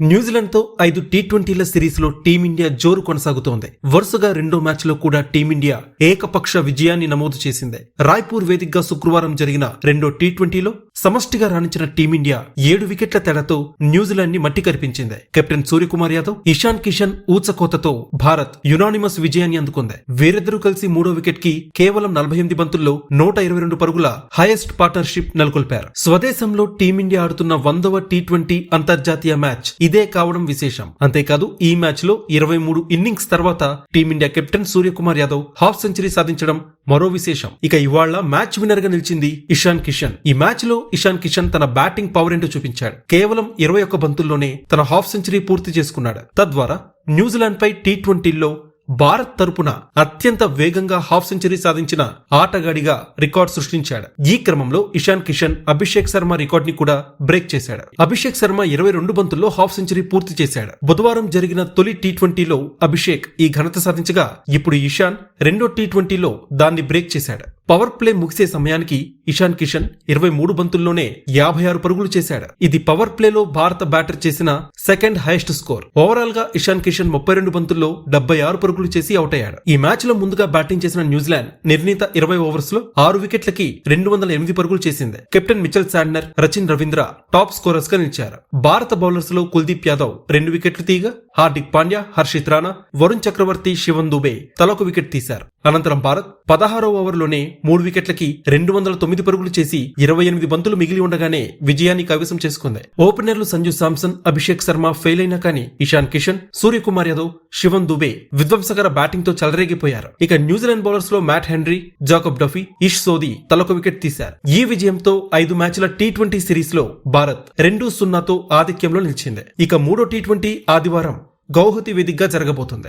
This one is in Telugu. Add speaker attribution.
Speaker 1: న్యూజిలాండ్తో ఐదు టీ ట్వంటీల సిరీస్లో టీమిండియా జోరు కొనసాగుతోంది. వరుసగా రెండో మ్యాచ్లో కూడా టీమిండియా ఏకపక్ష విజయాన్ని నమోదు చేసింది. రాయ్పూర్ వేదికగా శుక్రవారం జరిగిన రెండో టీ ట్వంటీలో సమష్టిగా రాణించిన టీమిండియా ఏడు వికెట్ల తేడాతో న్యూజిలాండ్ని మట్టి కరిపించింది. కెప్టెన్ సూర్యకుమార్ యాదవ్ ఇషాన్ కిషన్ ఊచకోతతో భారత్ యునానిమస్ విజయాన్ని అందుకుంది. వీరిద్దరూ కలిసి మూడో వికెట్కి కేవలం నలభై ఎనిమిది బంతుల్లో నూట ఇరవై రెండు పరుగుల హైయెస్ట్ పార్ట్నర్షిప్ నెలకొల్పారు. స్వదేశంలో టీమిండియా ఆడుతున్న వందవ టీ ట్వంటీ అంతర్జాతీయ మ్యాచ్ ఇదే కావడం విశేషం. అంతేకాదు ఈ మ్యాచ్లో ఇరవై మూడు ఇన్నింగ్స్ తర్వాత team India captain Suryakumar Yadav half century సాధించడం మరో విశేషం. ఇక ఇవాళ మ్యాచ్ విన్నర్గా నిలిచింది ఇషాన్ కిషన్. ఈ మ్యాచ్లో ఇషాన్ కిషన్ తన బ్యాటింగ్ పవర్ ఏంటో చూపించాడు. కేవలం ఇరవై ఒక్క బంతుల్లోనే తన హాఫ్ సెంచరీ పూర్తి చేసుకున్నాడు. తద్వారా న్యూజిలాండ్ పై టీ ట్వంటీలో భారత్ తరపున అత్యంత వేగంగా హాఫ్ సెంచరీ సాధించిన ఆటగాడిగా రికార్డ్ సృష్టించాడు. ఈ క్రమంలో ఇషాన్ కిషన్ అభిషేక్ శర్మ రికార్డ్ని కూడా బ్రేక్ చేశాడు. అభిషేక్ శర్మ ఇరవై రెండు బంతుల్లో హాఫ్ సెంచరీ పూర్తి చేశాడు. బుధవారం జరిగిన తొలి టీ ట్వంటీలో అభిషేక్ ఈ ఘనత సాధించగా ఇప్పుడు ఇషాన్ రెండో టీ ట్వంటీలో దాన్ని బ్రేక్ చేశాడు. పవర్ ప్లే ముగిసే సమయానికి ఇషాన్ కిషన్ ఇరవై మూడు బంతుల్లోనే యాభై ఆరు పరుగులు చేశాడు. ఇది పవర్ ప్లేలో భారత బ్యాటర్ చేసిన సెకండ్ హైయెస్ట్ స్కోర్. ఓవరాల్గా ఇషాన్ కిషన్ ముప్పై రెండు బంతుల్లో డెబ్బై ఆరు పరుగులు చేసి అవుట్ అయ్యాడు. ఈ మ్యాచ్లో ముందుగా బ్యాటింగ్ చేసిన న్యూజిలాండ్ నిర్ణీత ఇరవై ఓవర్స్లో ఆరు వికెట్లకి రెండు వందల ఎనిమిది పరుగులు చేసింది. Captain Mitchell Santner Rachin Ravindra top స్కోరర్స్గా నిలిచారు. భారత బౌలర్స్లో కుల్దీప్ యాదవ్ రెండు వికెట్లు తీయగా హార్దిక్ పాండ్యా హర్షిత్ రాణా వరుణ్ చక్రవర్తి శివన్ దుబే తలకు వికెట్ తీశారు. అనంతరం భారత్ పదహారో ఓవర్లోనే మూడు వికెట్లకి రెండు వందల తొమ్మిది పరుగులు చేసి ఇరవై ఎనిమిది బంతులు మిగిలి ఉండగానే విజయాన్ని కైవసం చేసుకుంది. ఓపెనర్లు సంజు సామ్సన్ అభిషేక్ శర్మ ఫెయిల్ అయినా కానీ ఇషాన్ కిషన్ సూర్యకుమార్ యాదవ్ శివన్ దుబే విధ్వంసకర బ్యాటింగ్తో చెలరేగిపోయారు. ఇక New Zealand బౌలర్స్లో Matt Henry Jacob Duffy Ish Sodhi తలొక wicket తీశారు. ఈ విజయంతో ఐదు మ్యాచ్ల టీ ట్వంటీ సిరీస్లో భారత్ రెండు సున్నాతో ఆధిక్యంలో నిలిచింది. ఇక మూడో టీ ట్వంటీ ఆదివారం గౌహతి వేదికగా జరగబోతుంది.